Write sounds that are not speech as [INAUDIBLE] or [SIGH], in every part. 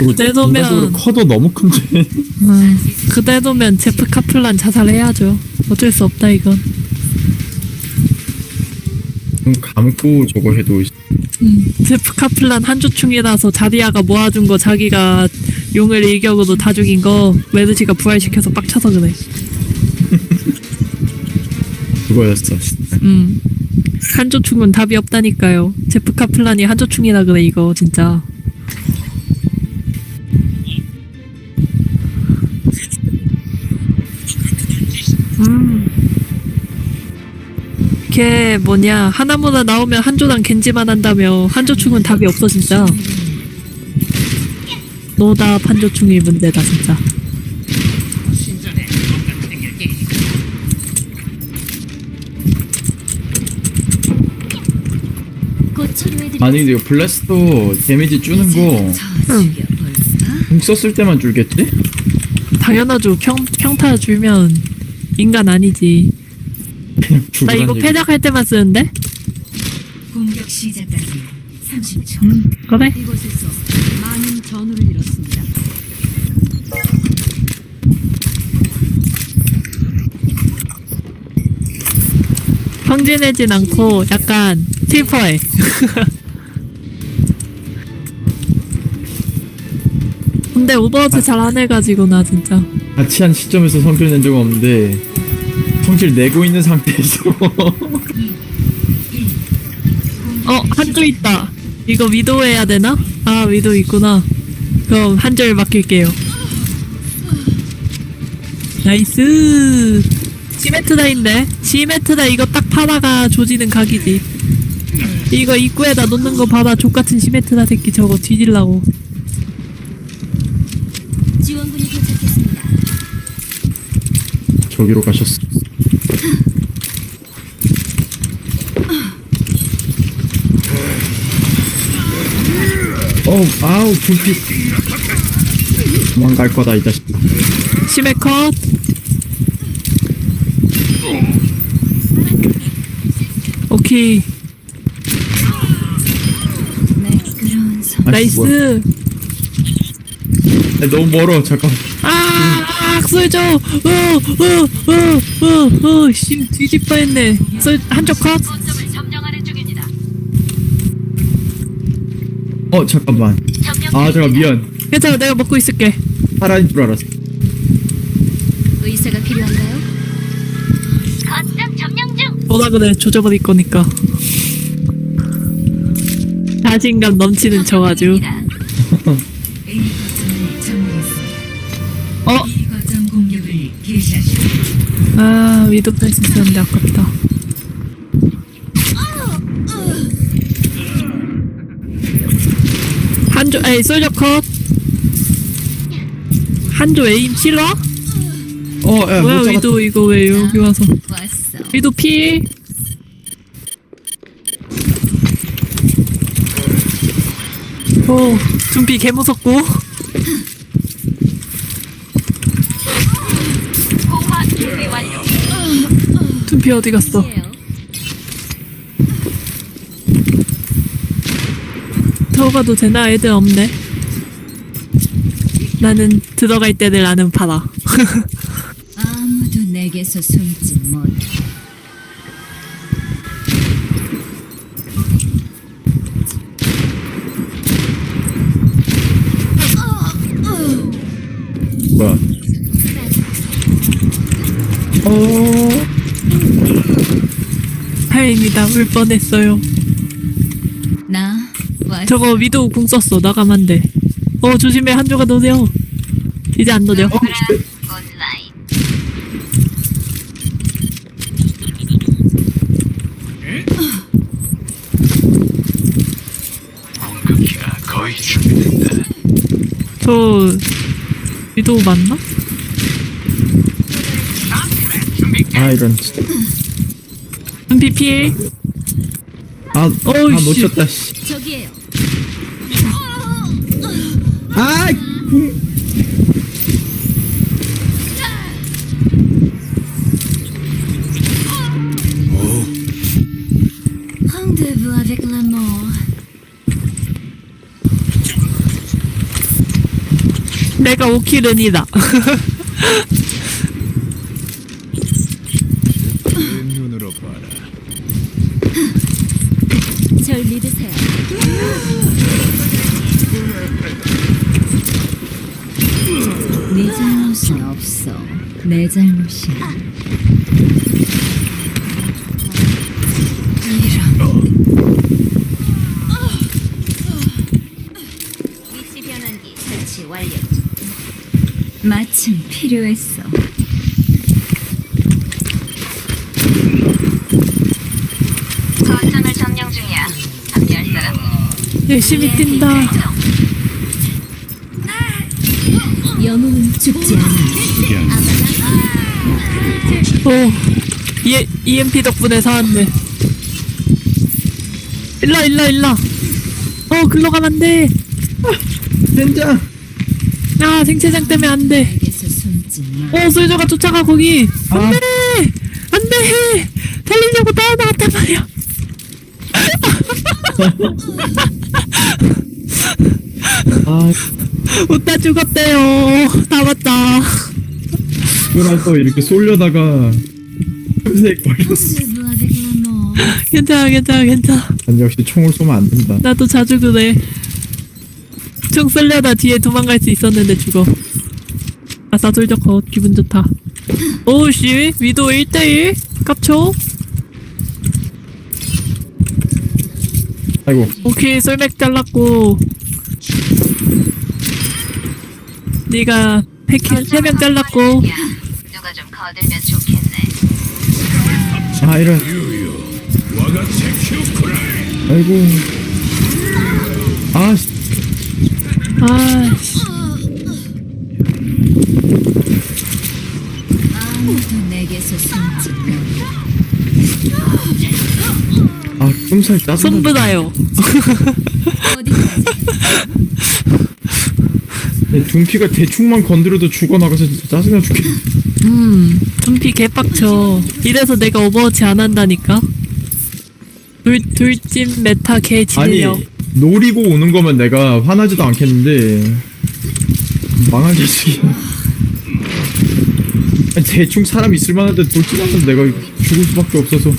인간적으로 커도 너무 큰데. 음, 그대로면 제프 카플란 자살해야죠. 어쩔 수 없다 이건. 눈 감고 저거 해도 음, 제프 카플란 한조충이라서 자디아가 모아준 거 자기가 용을 일격으로 다 죽인 거 메르시가 부활시켜서 빡쳐서 그래. [LAUGHS] 그거였어. 음. 한조충은 답이 없다니까요. 제프 카플란이 한조충이라 그래 이거 진짜. 걔 뭐냐 하나무나 나오면 한조랑 겐지만 한다며 한조충은 답이 없어 진짜. 노답 한조충이 문제다 진짜. 아니 근데 이거 블래스터 데미지 주는 거 응. 공 썼을 때만 줄겠지? 당연하죠. 평 평타 줄면 인간 아니지. 나 이거 얘기. 패작할 때만 쓰는데? 공격 시작까지 30초. 음, 그래? 이곳에서 많은 전우를 잃었습니다. 성진해진 않고 약간 슬퍼해. [LAUGHS] 근데 오버워치 잘 안 해가지고 나 진짜. 같이 한 시점에서 성질 낸 적은 없는데 성질 내고 있는 상태에서 어 한조 있다. 이거 위도 해야 되나? 아 위도 있구나. 그럼 한 줄 맡길게요. 나이스. 시메트다인데 시메트다 이거 딱 파다가 조지는 각이지. 이거 입구에다 놓는 거 봐봐 족같은 시메트다 새끼 저거 뒤질라고. 지원군이 도착했습니다. 저기로 가셨어. 어우 아우 불빛 도망갈 거다 이 자식 심해 컷. 오케이 뭐야. 나이스. 아, 너무 멀어 잠깐 아, 쏠져. 어, 어, 어, 어, 어, 씨, 뒤집 뻔했네. 쏠 한쪽 컷. 어 잠깐만 아 잠깐 미안 괜찮아, 내가 먹고 있을게. 파란인 줄 알았어 의사가 필요한가요? 뭐라 그래, 조져버릴 거니까. 자신감 넘치는 척 아주. A 거점을 점령했습니다. 어, B 거점 공격을 개시하십시오. 아, 위도 뺄수 있었는데 아깝다. 한조, 에이, 솔저 컷. 한조 에임 실화? 어야 뭐야, 못 잡았다 위도 이거 왜 여기 와서. 왔어. 위도 피. 오, 둠피 개 무섭고. 둠피 어디 갔어? 들어가도 되나? 애들 없네. 나는 들어갈 때를 아는 파라. [LAUGHS] 아무도 내게서 숨지 못. 뭐야 어 다행이다. 울 뻔했어요. 나. 저거 위도우 궁 썼어. 나가면 안 돼. 어, 조심해. 한조가 노려. 이제 안. 어, 씨. 저 위도우 맞나? 아 이런 진짜. 필. 아, 아 어이, 씨. 놓쳤다 씨. 저기에요. 아 mort. 내가 5킬은이다. 네 잘못은 없어. 내 잘못이야. 이런. 위치 변환기 설치 완료. 마침 필요했어. 거점을 점령 중이야. 합류할 사람. 열심히 뛴다. 영웅은 죽지 않아. 오, E, EMP 덕분에 살았네. 일라, 일라, 일라. 어, 글로 가면 안 돼. 젠장 아, 생체장 때문에 안 돼. 내게서 숨지 마. 어, 솔저가 쫓아가, 거기. 안 아. 돼! 안 돼! 달리려고 따라나갔단 말이야. 아 [LAUGHS] [LAUGHS] 웃다 죽었대요. 다 맞다. 또 이렇게 쏠려다가 틈새에 걸렸어 괜찮아, 괜찮아, 괜찮아. 난 역시 총을 쏘면 안 된다 나도 자주 그래. 총 쏠려다 뒤에 도망갈 수 있었는데 죽어. 아싸 솔저 컷 기분 좋다. 오씨 위도 1대1 깝쳐. 아이고 오케이 솔맥 잘랐고. 네가 패킬 3명 잘랐고. 누가 좀 거들면 좋겠네. 아 이런. 아이고 아 씨. 아 씨 아무도 내게서 숨지 마. 아 끔살 짜증나 손부다요. 어디까지? [LAUGHS] 내 둠피가 대충만 건드려도 죽어나가서 진짜 짜증나 죽겠네 음, 둠피 개빡쳐. 이래서 내가 오버워치 안 한다니까. 둘, 둘찜 메타 개 아니 지내려. 노리고 오는 거면 내가 화나지도 않겠는데 망하겠지 아니, 대충 사람 있을 만한데 돌진하면 내가 죽을 수밖에 없어서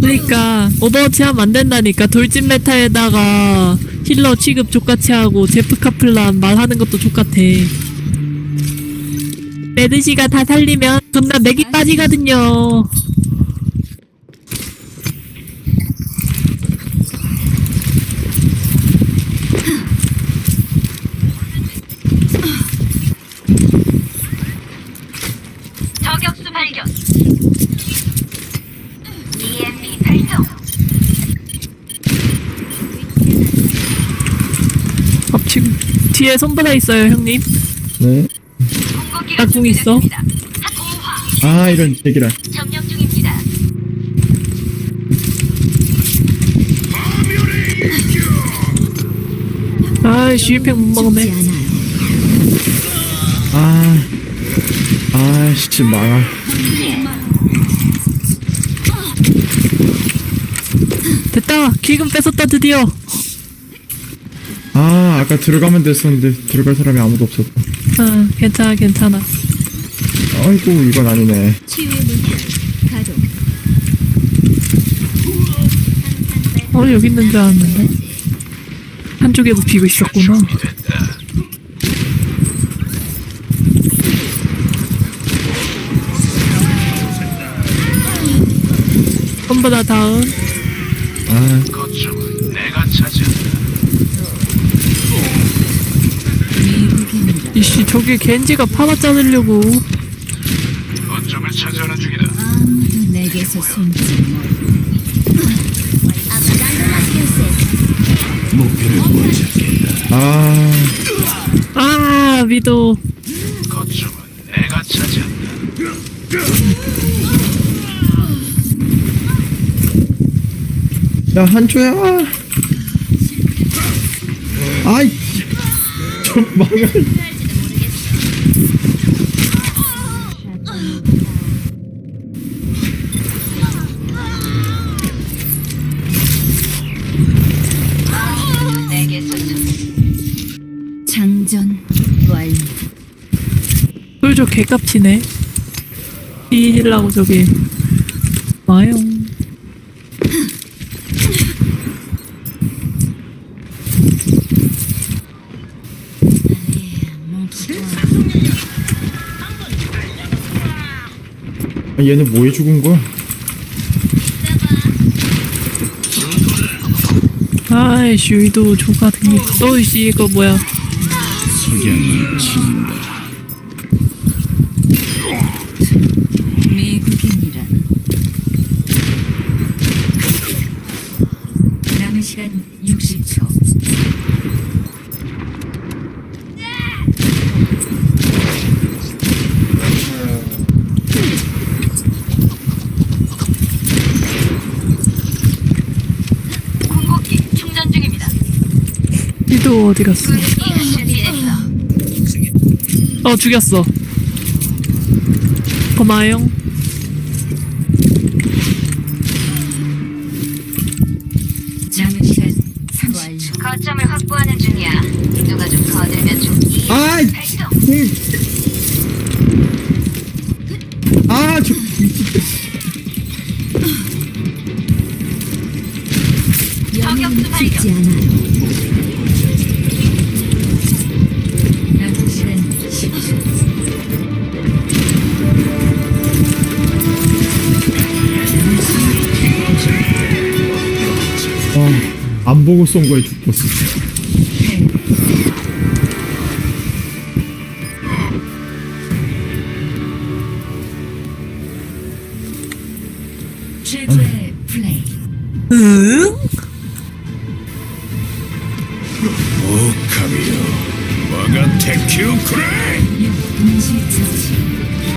그러니까 오버워치 하면 안 된다니까. 돌진 메타에다가 힐러 취급 족같이 하고 제프 카플란 말하는 것도 족같아. 메드시가 다 살리면 존나 맥이 빠지거든요. 저격수 발견. EMP 발동. 아, 지금 뒤에 손바닥 있어요, 형님. 네. 나궁 있어. 하고화 아 이런 제기라 점령 중입니다. 아, 슈이팩 못 먹으면. 아, 아, 씨, 망할. 됐다. 기금 뺏었다, 드디어. 아, 아까 들어가면 됐었는데 들어갈 사람이 아무도 없었다. 아, 괜찮아, 괜찮아. 아이고, 이건 아니네. 치유의 물결 가동. 어, 여기 있는 줄 알았는데. 한쪽에도 비고 있었구나. 손보다 다음. 아, 거점은 내가 차지한다. 이씨, 저기 겐지가 파마 자르려고. 거점을 차지하는 중이다. 아무도 내게서 숨지 마. 아, 아, 미도. 거점은 내가 차지한다. 야, 한조야. 아이, 좀 망할. 내게서 숨. 장전 완료. 솔저 개값치네? 뒤질라고 저기 마요 아, 얘는 뭐해 죽은 거야? 아이씨 위도 족같은 게 어이씨 이거 뭐야 미국입니다. 남은 시간 60초. 궁극기 충전 중입니다. 위도 어디 갔어 준비됐어. 어 죽였어 고마용 아, 안